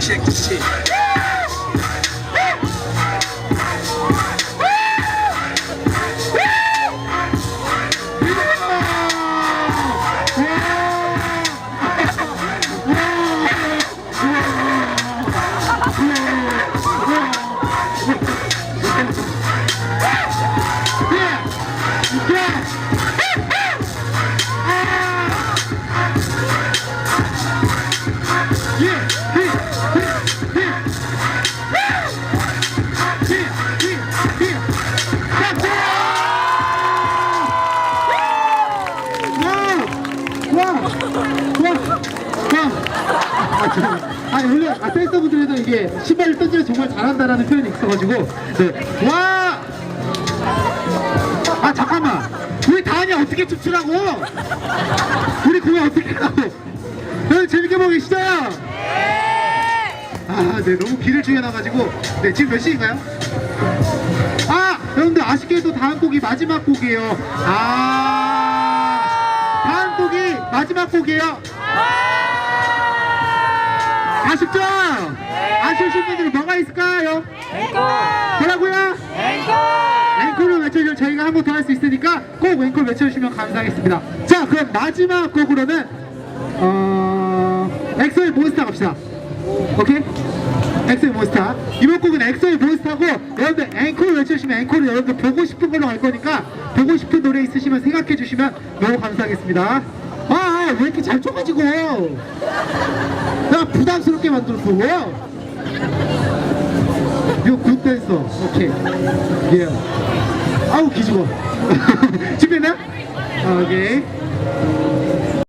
Check this shit. 와, 와. 아. 아, 원래 아, 댄서분들에도 이게 신발을 던지면 정말 잘한다라는 표현이 있어가지고, 네. 와! 아, 잠깐만. 우리 다은이 어떻게 춤추라고? 우리 공연 어떻게 하라고? 여러분 재밌게 보고 계시죠? 아, 네, 너무 길을 죽여놔가지고. 네, 지금 몇 시인가요? 아, 여러분들 아쉽게도 다음 곡이 마지막 곡이에요. 아, 마지막 곡이에요. 아쉽죠? 아쉬우신 분들은 뭐가 있을까요? 뭐라고요? 앵콜을 외쳐주면 저희가 한 번 더 할 수 있으니까 꼭 앵콜 외쳐주시면 감사하겠습니다. 자, 그럼 마지막 곡으로는 어, 엑소의 몬스타 갑시다. 오케이? 엑소의 몬스타. 이번 곡은 엑소의 몬스타고 여러분들 앵콜 외쳐주시면 앵콜을 여러분들 보고 싶은 걸로 갈 거니까 보고 싶은 노래 있으시면 생각해 주시면 너무 감사하겠습니다. 왜 이렇게 잘 쳐가지고. 나 부담스럽게 만들었어. 이거 굿 댄서. 오케이. 예. 아우 기죽어. 아, 오케이.